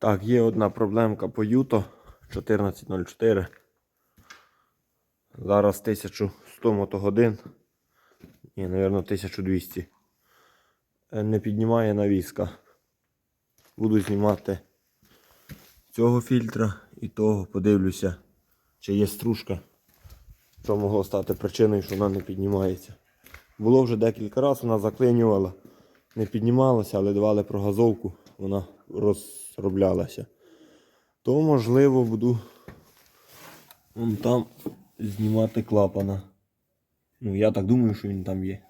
Так, є одна проблемка по Юто 1404. Зараз 1100 мотогодин. Ні, мабуть, 1200. Е, Не піднімає навіска. Буду знімати цього фільтра і того. Подивлюся, чи є стружка. Що могло стати причиною, що вона не піднімається. Було вже декілька разів, вона заклинювала, не піднімалася, але давали прогазовку, вона розроблялася. То можливо буду вон там знімати клапана. Ну, я так думаю, що він там є.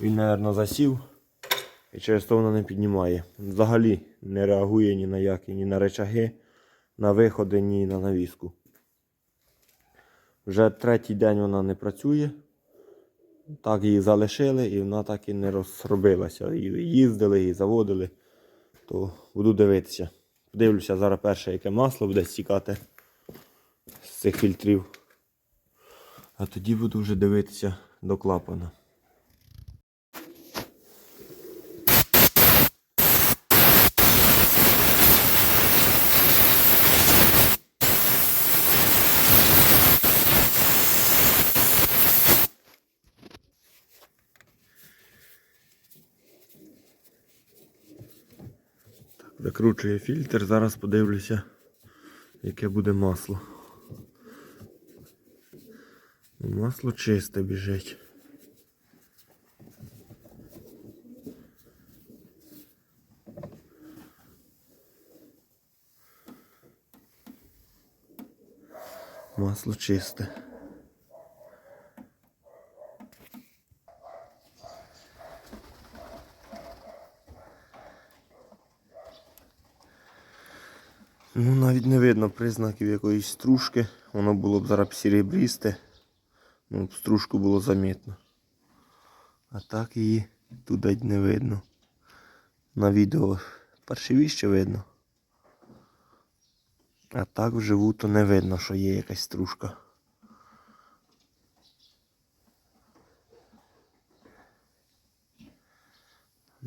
Він, мабуть, засів і через то вона не піднімає. Взагалі не реагує ні на які, ні на речаги, на виходи, ні на навіску. Вже третій день вона не працює. Так її залишили і вона так і не розробилася. Їздили, її заводили. То буду дивитися. Подивлюся зараз перше, яке масло буде стікати з цих фільтрів. А тоді буду вже дивитися до клапана. Закручує фільтр, зараз подивлюся, яке буде масло. Масло чисте біжить. Масло чисте. Ну, навіть не видно признаків якоїсь стружки. Воно було б зараз серебрісте. Ну, стружку було замітно. А так її навіть не видно. На відео паршивіще видно. А так вживу то не видно, що є якась стружка.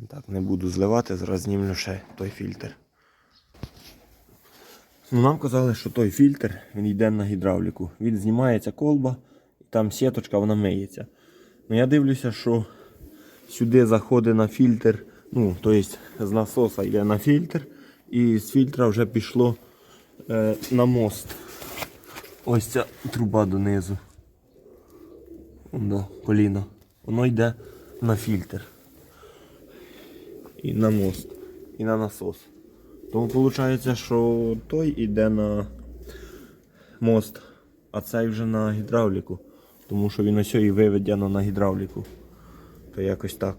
Так, не буду зливати, зараз знімлю ще той фільтр. Ну, нам казали, що той фільтр він йде на гідравліку. Він знімається колба, і там сіточка вона миється. Ну я дивлюся, що сюди заходить на фільтр, ну, тобто з насоса йде на фільтр, і з фільтра вже пішло е, на мост. Ось ця труба донизу. До коліна. Воно йде на фільтр. І на мост. І на насос. Тому виходить, що той йде на мост, а цей вже на гідравліку. Тому що він ось і виведено на гідравліку. То якось так.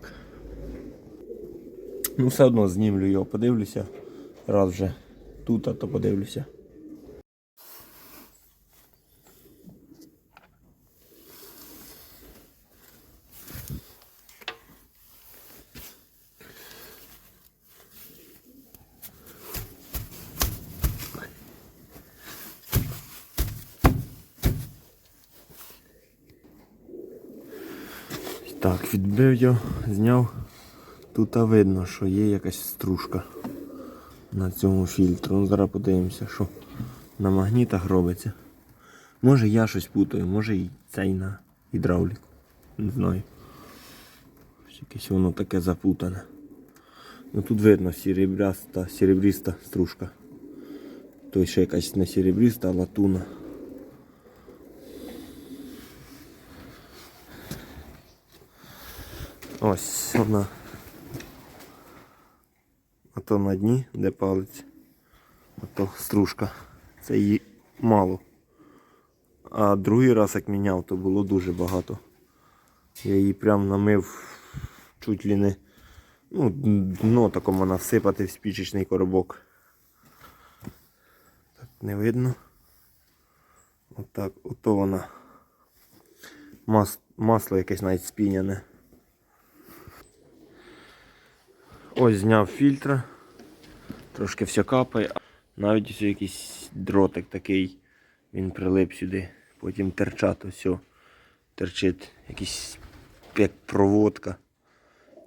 Ну, все одно знімлю його, подивлюся. Раз вже тут, а то подивлюся. Так, відбив його, зняв. Тут видно, що є якась стружка на цьому фільтру. Ну, зараз подивимося, що на магнітах робиться. Може я щось путаю, може і цей на гідравліку. Не знаю. Якесь воно таке запутане. Ну тут видно серебряста, серебріста стружка. Той ще якась не серебріста, а латуна. Ось вона. А то на дні, де палець. А то стружка. Це її мало. А другий раз як міняв, то було дуже багато. Я її прям намив чуть ли не. Ну, дно такому насипати в спічечний коробок. Так, не видно. Отак, ото вона. Мас, масло якесь навіть спіняне. Ось зняв фільтр. Трошки все капає. Навіть ось якийсь дротик такий. Він прилип сюди. Потім терчат ось. Терчить якийсь як проводка.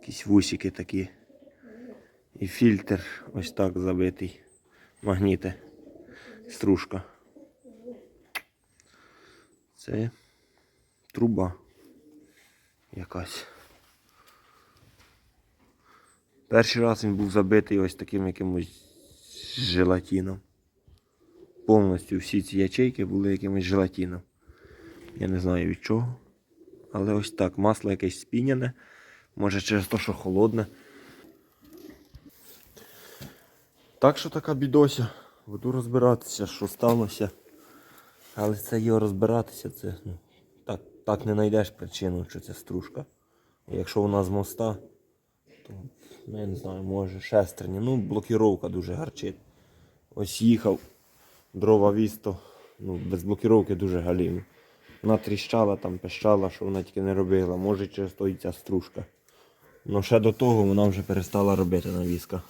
Якісь вусики такі. І фільтр ось так забитий. магніти. Стружка. Це труба якась. Перший раз він був забитий ось таким якимось желатином. Повністю всі ці ячейки були якимось желатином. Я не знаю від чого. Але ось так, масло якесь спіняне. Може через те, що холодне. Так що така бідося. Буду розбиратися, що сталося. Але це його розбиратися, це ну, так, так не знайдеш причину, що це стружка. Якщо вона з моста, то я не знаю, може шестерня. Ну, блокіровка дуже гарчить. Ось їхав, дрова віз, то ну, без блокіровки дуже галімі. Вона тріщала, там пищала, що вона тільки не робила. Може через то і ця стружка. Ну ще до того вона вже перестала робити навіска.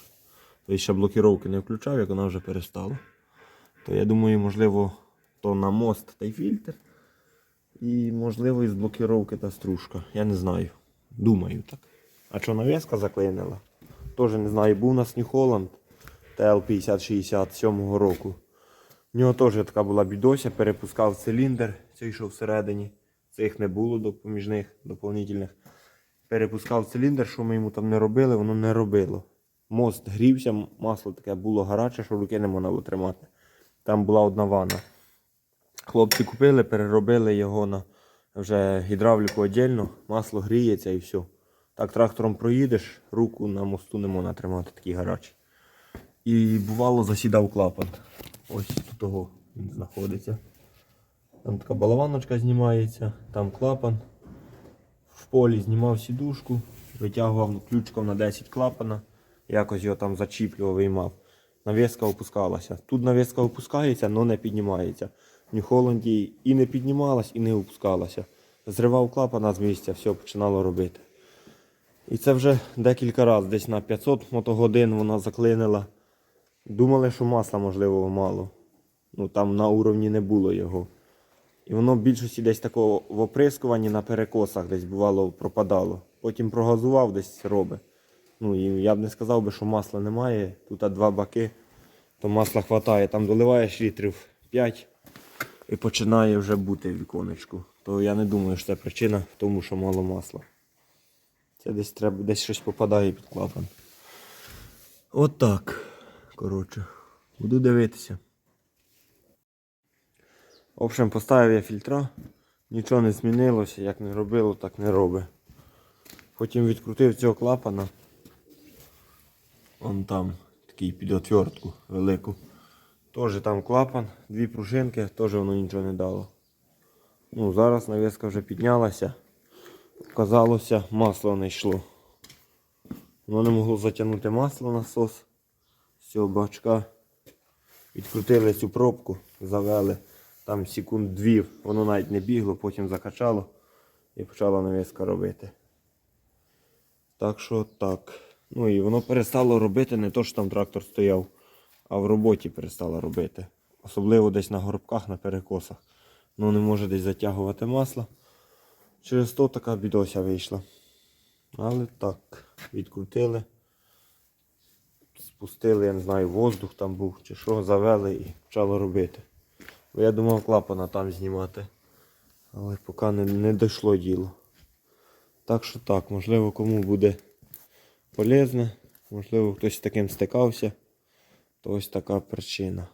Тобто ще блокіровки не включав, як вона вже перестала. То я думаю, можливо, то на мост та й фільтр. І можливо із блокіровки та стружка. Я не знаю. Думаю так. А що навіска заклинила? Теж не знаю. Був у нас New Holland TL5060 7 року. В нього теж така була бідося, перепускав циліндр, цей що всередині. Цих не було допоміжних, доповнительних. Перепускав циліндр, що ми йому там не робили, воно не робило. Мост грівся, масло таке було гаряче, що руки не можна було тримати. Там була одна ванна. Хлопці купили, переробили його на вже гідравліку віддільно, масло гріється і все. Так трактором проїдеш, руку на мосту не можна тримати, такий гарячий. І бувало засідав клапан. Ось тут того він знаходиться. Там така балаваночка знімається, там клапан. В полі знімав сідушку, витягував ключком на 10 клапана, якось його там зачіплював, виймав. Навіска опускалася. Тут навіска опускається, але не піднімається. В Нью-Холланді і не піднімалась, і не опускалася. Зривав клапана з місця, все починало робити. І це вже декілька разів, десь на 500 мотогодин вона заклинила. Думали, що масла, можливо, мало. Ну там на уровні не було його. І воно в більшості десь такого в оприскуванні на перекосах десь бувало пропадало. Потім прогазував десь робить. Ну і я б не сказав би, що масла немає. Тут два баки, то масла хватає. Там доливаєш літрів 5 і починає вже бути віконечку. То я не думаю, що це причина в тому, що мало масла. Це десь треба, десь щось попадає під клапан. От так. Коротше, буду дивитися. В общем, поставив я фільтра, нічого не змінилося, як не робило, так не робить. Потім відкрутив цього клапана. Вон там такий під отвертку велику. Теж там клапан, дві пружинки, теж воно нічого не дало. Ну, зараз навіска вже піднялася. Казалося, масло не йшло. Воно не могло затягнути масло насос з цього бачка. Відкрутили цю пробку, завели. Там секунд дві, воно навіть не бігло, потім закачало і почала навіска робити. Так що так. Ну і воно перестало робити не то, що там трактор стояв, а в роботі перестало робити. Особливо десь на горбках, на перекосах. Ну не може десь затягувати масло. Через то така бідося вийшла. Але так, відкрутили. Спустили, я не знаю, воздух там був чи що, завели і почало робити. Бо я думав клапана там знімати. Але поки не, не дійшло діло. Так що так, можливо кому буде полезне, можливо хтось з таким стикався, то ось така причина.